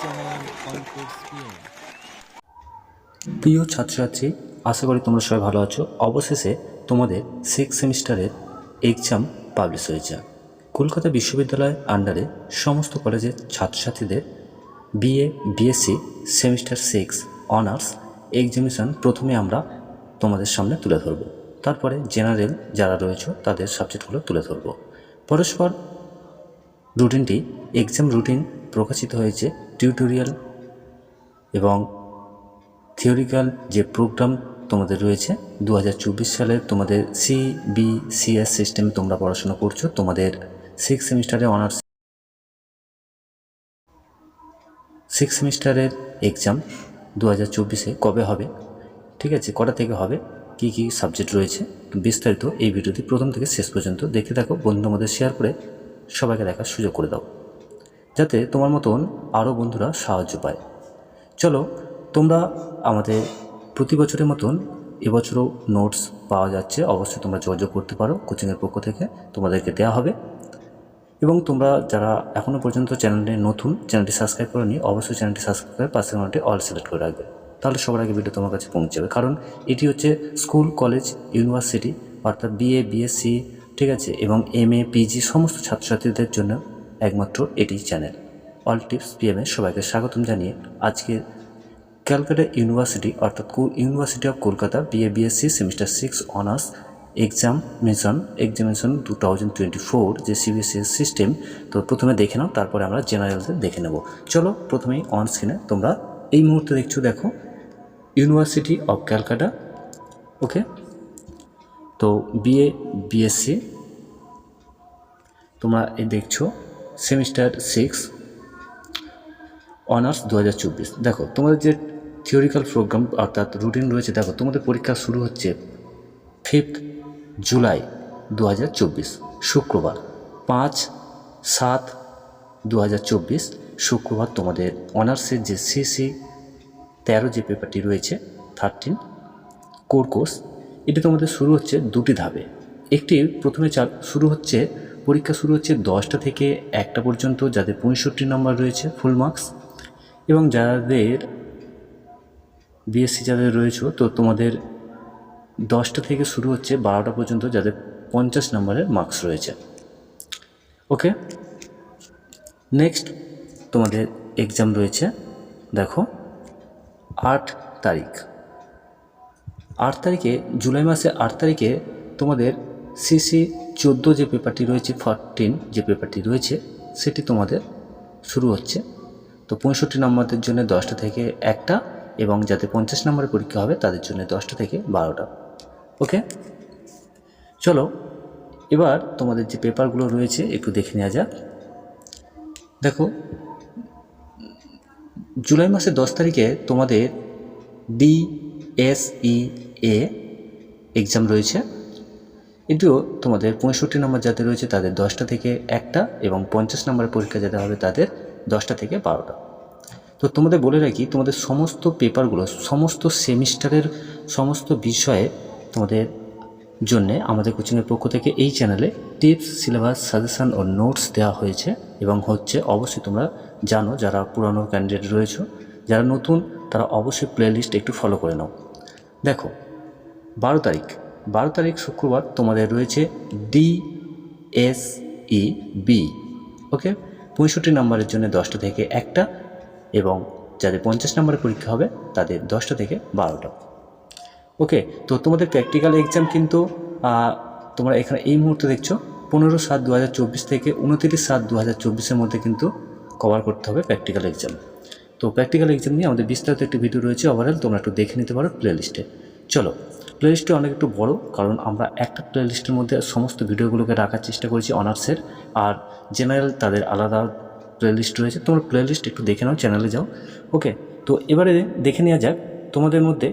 Channel প্রিয় ছাত্রছাত্রী, আশা করি তোমরা সবাই ভালো আছো। অবশেষে তোমাদের সিক্স সেমিস্টারের এক্সাম পাবলিশ হয়েছে। কলকাতা বিশ্ববিদ্যালয়ের আন্ডারে সমস্ত কলেজের ছাত্রছাত্রীদের BA BSc semester six honours examination প্রথমে আমরা তোমাদের সামনে তুলে ধরব। তারপরে জেনারেল যারা রয়েছে, তাদের সাবজেক্টগুলো তুলে ধরব। পরস্পর রুটিনটি এক্সাম রুটিন প্রকাশিত হয়েছে টিউটোরিয়াল এবং থিওরিক্যাল যে প্রোগ্রাম তোমাদের রয়েছে দু সালের তোমাদের সি বি সিএস সিস্টেমে তোমরা পড়াশোনা করছ, তোমাদের সিক্স সেমিস্টারে অনার্স সিক্স সেমিস্টারের এক্সাম দু হাজার চব্বিশে কবে হবে? ঠিক আছে, কটা থেকে হবে? কি কি সাবজেক্ট রয়েছে? বিস্তারিত এই ভিডিওটি প্রথম থেকে শেষ পর্যন্ত দেখে থাকো, বন্ধুদের মধ্যে শেয়ার করে সবাইকে দেখার সুযোগ করে দাও, যাতে তোমার মতন আরও বন্ধুরা সাহায্য পায়। চলো, তোমরা আমাদের প্রতি বছরের মতন এবছরও নোটস পাওয়া যাচ্ছে। অবশ্যই তোমরা যোগাযোগ করতে পারো কোচিংয়ের পক্ষ থেকে, তোমাদেরকে দেওয়া হবে। এবং তোমরা যারা এখনও পর্যন্ত চ্যানেলে নতুন, চ্যানেলটি সাবস্ক্রাইব করেনি, অবশ্যই চ্যানেলটি সাবস্ক্রাইব করে পাশের ঘন্টাটি অল সিলেক্ট করে রাখবে। তাহলে সবার আগে ভিডিও তোমার কাছে পৌঁছে যাবে। কারণ এটি হচ্ছে স্কুল কলেজ ইউনিভার্সিটি অর্থাৎ বিএ বিএসসি ঠিক আছে, এবং এম এ পিজি সমস্ত ছাত্রছাত্রীদের জন্য একমাত্র এটি চ্যানেল অল টিপস পিএমে সবাইকে স্বাগতম জানিয়ে আজকে ক্যালকাটা ইউনিভার্সিটি, অর্থাৎ university of Kolkata BA BSc semester six honours exam examination examination two thousand twenty four যে সিবিএসসি সিস্টেম তো প্রথমে দেখে নাও, তারপরে আমরা জেনারেলতে দেখে নেব। চলো প্রথমেই অন স্ক্রিনে তোমরা এই মুহূর্তে দেখছ, দেখো ইউনিভার্সিটি অফ ক্যালকাটা ওকে তো বিএ বিএসসি তোমরা এই দেখছ সেমিস্টার সিক্স অনার্স দু হাজার চব্বিশ। দেখো, তোমাদের যে থিওরিক্যাল প্রোগ্রাম অর্থাৎ রুটিন রয়েছে, দেখো, তোমাদের পরীক্ষা শুরু হচ্ছে ফিফথ জুলাই দু হাজার চব্বিশ, শুক্রবার। পাঁচ সাত দু শুক্রবার তোমাদের অনার্সের যে সিসি তেরো যে পেপারটি রয়েছে থার্টিন কোর কোর্স এটি তোমাদের শুরু হচ্ছে দুটি ধাপে। একটি প্রথমে চা শুরু হচ্ছে, পরীক্ষা শুরু হচ্ছে দশটা থেকে একটা পর্যন্ত, যাদের পঁয়ষট্টি নম্বর রয়েছে ফুল মার্কস এবং যাদের বিএসসি যাদের রয়েছে, তো তোমাদের দশটা থেকে শুরু হচ্ছে বারোটা পর্যন্ত, যাদের পঞ্চাশ নম্বরের মার্কস রয়েছে। ওকে নেক্সট তোমাদের এক্সাম রয়েছে, দেখো, আট তারিখ। আট তারিখে, জুলাই মাসে আট তারিখে তোমাদের সিসি চোদ্দ যে পেপারটি রয়েছে ফরটিন যে পেপারটি রয়েছে, সেটি তোমাদের শুরু হচ্ছে। তো পঁয়ষট্টি নম্বরদের জন্য দশটা থেকে একটা এবং যাতে পঞ্চাশ নম্বরের পরীক্ষা হবে, তাদের জন্য দশটা থেকে বারোটা। ওকে চলো, এবার তোমাদের যে পেপারগুলো রয়েছে, একটু দেখে নেওয়া যাক। দেখো, জুলাই মাসের দশ তারিখে তোমাদের ডিএসই এ এক্সাম রয়েছে এটিও তোমাদের পঁয়ষট্টি নম্বর যাদের রয়েছে তাদের দশটা থেকে একটা এবং পঞ্চাশ নম্বরের পরীক্ষা যেতে হবে তাদের দশটা থেকে বারোটা। তো তোমাদের বলে রাখি, তোমাদের সমস্ত পেপারগুলো সমস্ত সেমিস্টারের সমস্ত বিষয়ে তোমাদের জন্যে আমাদের কোচিংয়ের পক্ষ থেকে এই চ্যানেলে টিপস সিলেবাস সাজেশান ও নোটস দেওয়া হয়েছে এবং হচ্ছে অবশ্যই তোমরা জানো যারা পুরানো ক্যান্ডিডেট রয়েছে, যারা নতুন তারা অবশ্যই প্লেলিস্ট একটু ফলো করে নাও। দেখো বারো তারিখ। বারো তারিখ শুক্রবার তোমাদের রয়েছে D S E B okay? পঁয়ষট্টি নম্বরের জন্য দশটা থেকে একটা এবং যাদের পঞ্চাশ নম্বরের পরীক্ষা হবে, তাদের দশটা থেকে বারোটা। ওকে, তো তোমাদের প্র্যাকটিক্যাল এক্সাম কিন্তু তোমরা এখানে এই মুহূর্তে দেখছ, পনেরো সাত দু থেকে উনতিরিশ সাত দু হাজার মধ্যে কিন্তু কভার করতে হবে প্র্যাকটিক্যাল এক্সাম তো প্র্যাকটিক্যাল এক্সাম নিয়ে আমাদের বিস্তারিত একটি ভিডিও রয়েছে। ওভারঅল তোমরা একটু দেখে নিতে পারো প্লেলিস্টে চলো প্লেলিস্টটি অনেক একটু বড়, কারণ আমরা একটা প্লেলিস্টের মধ্যে সমস্ত ভিডিওগুলোকে রাখার চেষ্টা করেছি অনার্সের। আর জেনারেল তাদের আলাদা প্লেলিস্ট রয়েছে। তোমরা প্লেলিস্ট একটু দেখে নাও চ্যানেলে যাও। ওকে তো এবারে দেখে নেওয়া যাক তোমাদের মধ্যে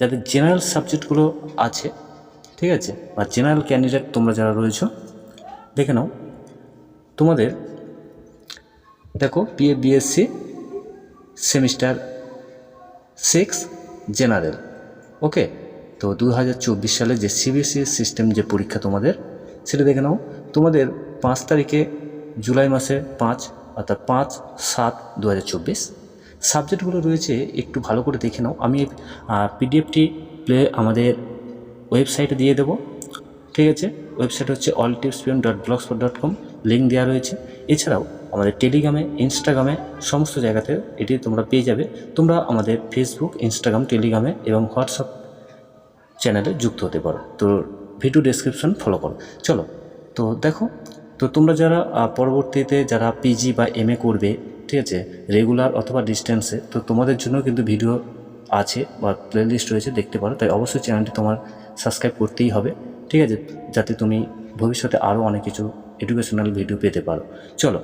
যাদের জেনারেল সাবজেক্টগুলো আছে, ঠিক আছে? বা জেনারেল ক্যান্ডিডেট তোমরা যারা রয়েছো, দেখে নাও। তোমাদের, দেখো BA BSc semester six general okay, তো দু হাজার চব্বিশ সালে যে সিবিএসসি সিস্টেম যে পরীক্ষা তোমাদের, সেটা দেখে নাও। তোমাদের পাঁচ তারিখে জুলাই মাসে পাঁচ, অর্থাৎ পাঁচ সাত দু সাবজেক্টগুলো রয়েছে, একটু ভালো করে দেখে নাও। আমি পিডিএফটি প্লে, আমাদের ওয়েবসাইটে দিয়ে দেবো। ঠিক আছে? ওয়েবসাইট হচ্ছে all tips dot blogspot dot com link দেওয়া রয়েছে। এছাড়াও আমাদের টেলিগ্রামে ইনস্টাগ্রামে সমস্ত জায়গাতে এটি তোমরা পেয়ে যাবে। তোমরা আমাদের ফেসবুক ইনস্টাগ্রাম টেলিগ্রামে এবং হোয়াটসঅ্যাপ চ্যানেলে যুক্ত হতে পারো। তো ভিডিও ডেসক্রিপশন ফলো করো। চলো, তো দেখো, তো তোমরা যারা পরবর্তীতে যারা পিজি বা এম করবে, ঠিক আছে রেগুলার অথবা ডিস্টেন্সে তো তোমাদের জন্য কিন্তু ভিডিও আছে বা প্লেলিস্ট রয়েছে, দেখতে পারো। তাই অবশ্যই চ্যানেলটি তোমার সাবস্ক্রাইব করতেই হবে, ঠিক আছে, যাতে তুমি ভবিষ্যতে আরও অনেক কিছু এডুকেশনাল ভিডিও পেতে পারো। চলো,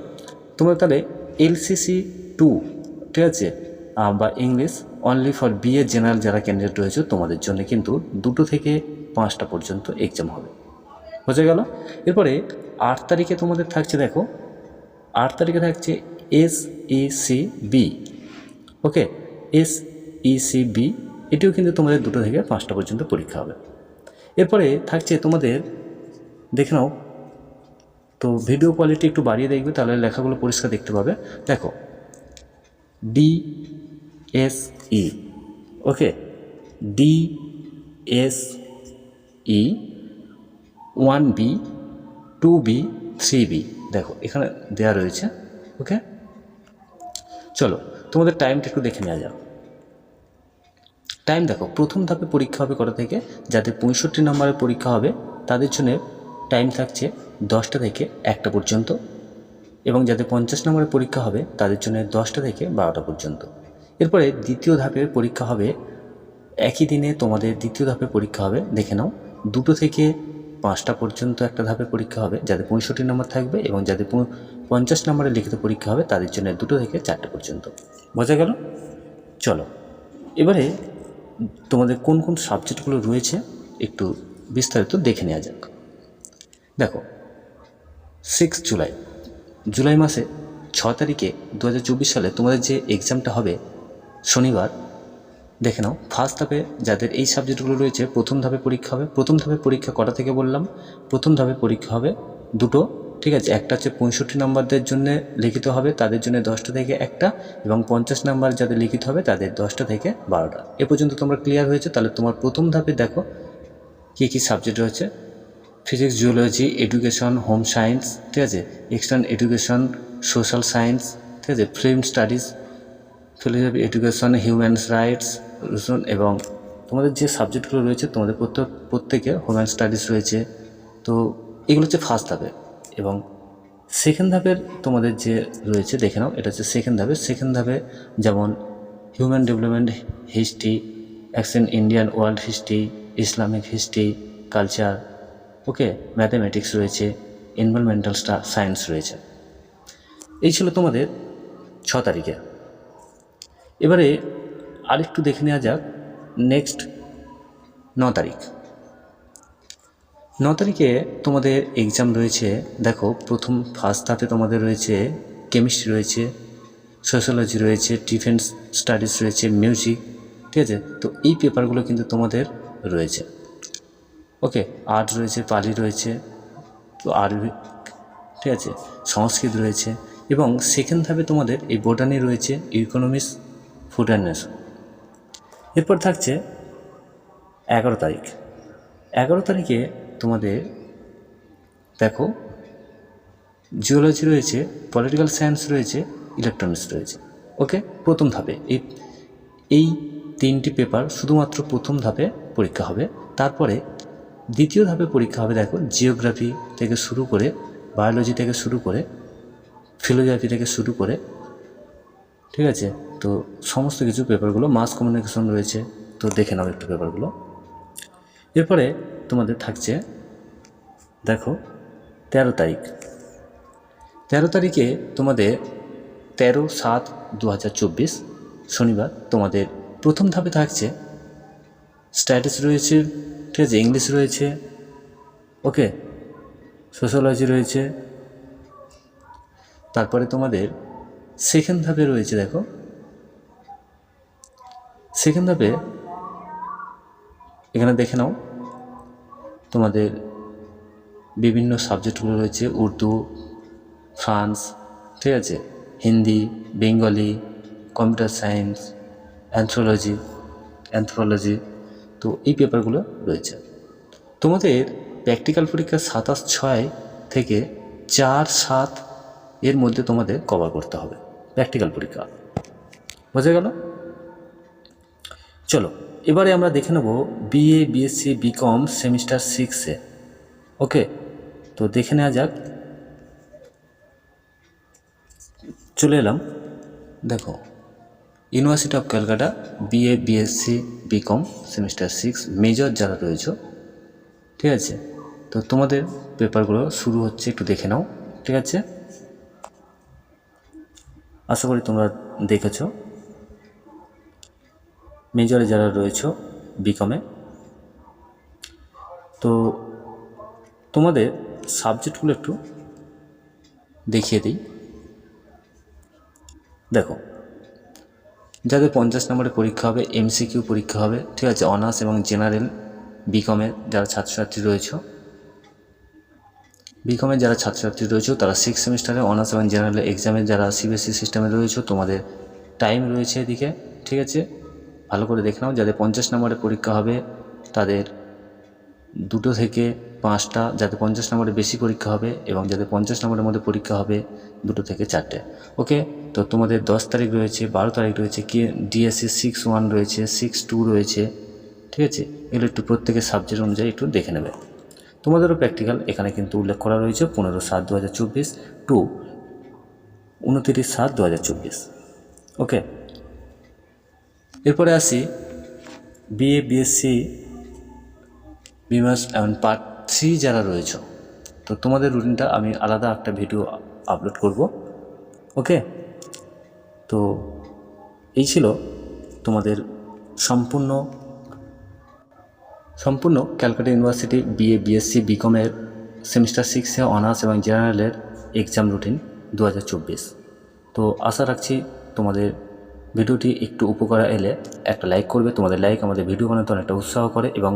তোমরা তাহলে এলসিসি টু ঠিক আছে? বা English only for BA general যারা ক্যান্ডিডেট রয়েছে, তোমাদের জন্য কিন্তু দুটো থেকে পাঁচটা পর্যন্ত এক্সাম হবে। বোঝা গেল? এরপরে আট তারিখে তোমাদের থাকছে, দেখো, আট তারিখে থাকছে S C B okay S C B এটিও কিন্তু তোমাদের দুটো থেকে পাঁচটা পর্যন্ত পরীক্ষা হবে। এরপরে থাকছে তোমাদের, দেখে নাও তো ভিডিও কোয়ালিটি একটু বাড়িয়ে দেখবে, তাহলে লেখাগুলো পরিষ্কার দেখতে পাবে। দেখো D S E okay D S E one B two B three B দেখো, এখানে দেওয়া রয়েছে ওকে চলো, তোমাদের টাইমটা একটু দেখে নেওয়া যাক। টাইম দেখো, প্রথম ধাপে পরীক্ষা হবে কটা থেকে? যাদের পঁয়ষট্টি নম্বরের পরীক্ষা হবে, তাদের জন্য টাইম থাকছে দশটা থেকে একটা পর্যন্ত এবং যাদের পঞ্চাশ নম্বরের পরীক্ষা হবে, তাদের জন্য দশটা থেকে বারোটা পর্যন্ত। এরপরে দ্বিতীয় ধাপের পরীক্ষা হবে, একই দিনে তোমাদের দ্বিতীয় ধাপের পরীক্ষা হবে, দেখে নাও, দুটো থেকে পাঁচটা পর্যন্ত একটা ধাপে পরীক্ষা হবে, যাদের পঁয়ষট্টি নম্বর থাকবে এবং যাদের পঞ্চাশ নম্বরের লিখিত পরীক্ষা হবে, তাদের জন্য দুটো থেকে চারটে পর্যন্ত। বোঝা গেল? চলো, এবারে তোমাদের কোন কোন সাবজেক্টগুলো রয়েছে, একটু বিস্তারিত দেখে নেওয়া যাক। দেখো সিক্স জুলাই। জুলাই মাসে ছ তারিখে দু হাজার চব্বিশ সালে তোমাদের যে এক্সামটা হবে শনিবার, দেখে নাও ফার্স্ট ধাপে যাদের এই সাবজেক্টগুলো রয়েছে, প্রথম ধাপে পরীক্ষা হবে, প্রথম ধাপে পরীক্ষা কটা থেকে বললাম? প্রথম ধাপে পরীক্ষা হবে দুটো, ঠিক আছে? একটা হচ্ছে পঁয়ষট্টি নম্বরদের জন্য লিখিত হবে, তাদের জন্য দশটা থেকে একটা, এবং পঞ্চাশ নাম্বার যাদের লিখিত হবে, তাদের দশটা থেকে বারোটা। এ পর্যন্ত তোমরা ক্লিয়ার হয়েছে? তাহলে তোমার প্রথম ধাপে দেখো কী কী সাবজেক্ট রয়েছে। Physics geology education home science ঠিক আছে? এক্সটার্ন এডুকেশন সোশ্যাল সায়েন্স ঠিক আছে? Film studies philosophy education human rights এবং তোমাদের যে সাবজেক্টগুলো রয়েছে, তোমাদের প্রত্যেক, প্রত্যেকে হিউম্যান স্টাডিজ রয়েছে। তো এগুলো হচ্ছে ফার্স্ট ধাপে এবং সেকেন্ড ধাপের তোমাদের যে রয়েছে, দেখে নাও, এটা হচ্ছে সেকেন্ড ধাপে। সেকেন্ড ধাপে যেমন human development history action Indian world history Islamic history culture okay mathematics রয়েছে এনভায়রনমেন্টাল সায়েন্স রয়েছে। এই ছিল তোমাদের ছ তারিখে। এবারে আরেকটু দেখে নেওয়া যাক নেক্সট ন তারিখ। ন তারিখে তোমাদের এক্সাম রয়েছে, দেখো, প্রথম ফার্স্ট ধাপে তোমাদের রয়েছে কেমিস্ট্রি রয়েছে সোশ্যোলজি রয়েছে ডিফেন্স স্টাডিজ রয়েছে মিউজিক ঠিক আছে? তো এই পেপারগুলো কিন্তু তোমাদের রয়েছে। ওকে, আর্ট রয়েছে, পালি রয়েছে, তো আরবি, ঠিক আছে, সংস্কৃত রয়েছে, এবং সেকেন্ড ধাপে তোমাদের এই বোটানি রয়েছে ইকোনমিক্স ফুড অ্যান্ড এরপর থাকছে এগারো তারিখ। এগারো তারিখে তোমাদের, দেখো জিওলজি রয়েছে পলিটিক্যাল সায়েন্স রয়েছে ইলেকট্রনিক্স রয়েছে, ওকে, প্রথম ধাপে, এই এই তিনটি পেপার শুধুমাত্র প্রথম ধাপে পরীক্ষা হবে, তারপরে দ্বিতীয় ধাপে পরীক্ষা হবে, দেখো জিওগ্রাফি থেকে শুরু করে বায়োলজি থেকে শুরু করে ফিলোজফি থেকে শুরু করে, ঠিক আছে? তো সমস্ত কিছু পেপারগুলো মাস কমিউনিকেশন রয়েছে, তো দেখে নাও একটু পেপারগুলো। এরপরে তোমাদের থাকছে, দেখো, তেরো তারিখ। তেরো তারিখে তোমাদের তেরো সাত দু শনিবার তোমাদের প্রথম ধাপে থাকছে স্ট্যাটাস রয়েছে ঠিক আছে ইংলিশ রয়েছে ওকে সোশ্যোলজি রয়েছে, তারপরে তোমাদের সেকেন্ড ধাপে রয়েছে দেখো সেকেন্ড ধাপে এখানে দেখে নাও, তোমাদের বিভিন্ন সাবজেক্টগুলো রয়েছে, উর্দু, ফ্রান্স, ঠিক আছে, Hindi, Bengali computer science anthropology anthropology তো এই পেপারগুলো রয়েছে। তোমাদের প্র্যাকটিক্যাল পরীক্ষা সাতাশ ছয় থেকে চার সাত এর মধ্যে তোমাদের কভার করতে হবে প্র্যাকটিক্যাল পরীক্ষা। বোঝা গেল? চলো, এবারে আমরা দেখে নেব বিএ বিএসসি বিকম সেমিস্টার সিক্সে ওকে তো দেখে নেওয়া যাক। চলে এলাম। দেখো university of Calcutta BA BSc BCom semester six major যারা রয়েছে, ঠিক আছে? তো তোমাদের পেপারগুলো শুরু হচ্ছে, একটু দেখে নাও, ঠিক আছে? আশা করি তোমরা দেখেছ। মেজরে যারা রয়েছে বিকমে তো তোমাদের সাবজেক্টগুলো একটু দেখিয়ে দিই। দেখো যাদের পঞ্চাশ নম্বরের পরীক্ষা হবে এমসিকিউ পরীক্ষা হবে, ঠিক আছে? অনার্স এবং জেনারেল বিকমের যারা ছাত্রছাত্রী রয়েছে বিকমের যারা ছাত্রছাত্রী রয়েছে, তারা সিক্স সেমিস্টারে অনার্স এবং জেনারেল এক্সামে যারা সিবিএসসি সিস্টেমে রয়েছে, তোমাদের টাইম রয়েছে এদিকে, ঠিক আছে? ভালো করে দেখে নাও, যাদের পঞ্চাশ নম্বরের পরীক্ষা হবে, তাদের দুটো থেকে পাঁচটা, যাতে পঞ্চাশ নম্বরের বেশি পরীক্ষা হবে এবং যাতে পঞ্চাশ নম্বরের মধ্যে পরীক্ষা হবে দুটো থেকে চারটে। ওকে? তো তোমাদের দশ তারিখ রয়েছে, বারো তারিখ রয়েছে, কি ডিএসসি সিক্স ওয়ান রয়েছে, সিক্স টু রয়েছে, ঠিক আছে? এগুলো একটু প্রত্যেকের সাবজেক্ট অনুযায়ী একটু দেখে নেবে। তোমাদেরও প্র্যাকটিক্যাল এখানে কিন্তু উল্লেখ করা রয়েছে, পনেরো সাত দু হাজার চব্বিশ টু উনতিরিশ সাত দু হাজার চব্বিশ। ওকে? এরপরে আসি বিএ বিএসসি বিমাস এমন পার্ট থ্রি যারা রয়েছে। তো তোমাদের রুটিনটা আমি আলাদা একটা ভিডিও আপলোড করব। ওকে? তো এই ছিল তোমাদের সম্পূর্ণ সম্পূর্ণ ক্যালকাটা ইউনিভার্সিটি বিএ, বিএসসি বিকমের সেমিস্টার সিক্সে অনার্স এবং জেনারেলের এক্সাম রুটিন দু হাজার চব্বিশ। তো আশা রাখছি তোমাদের ভিডিওটি একটু উপকার এলে একটা লাইক করবে। তোমাদের লাইক আমাদের ভিডিও বানাতে অনেকটা উৎসাহ করে এবং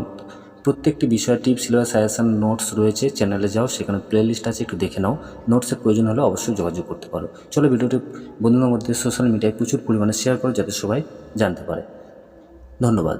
প্রত্যেকটি বিষয়ের টিপ সিলেবাস সাজেশন নোটস রয়েছে। চ্যানেলে যাও, সেখানে প্লেলিস্ট আছে, একটু দেখে নাও। নোটসের প্রয়োজন হলে অবশ্যই যোগাযোগ করতে পারো। চলো ভিডিওটি বন্ধুদের মধ্যে সোশ্যাল মিডিয়ায় প্রচুর পরিমাণে শেয়ার করো, যাতে সবাই জানতে পারে। ধন্যবাদ।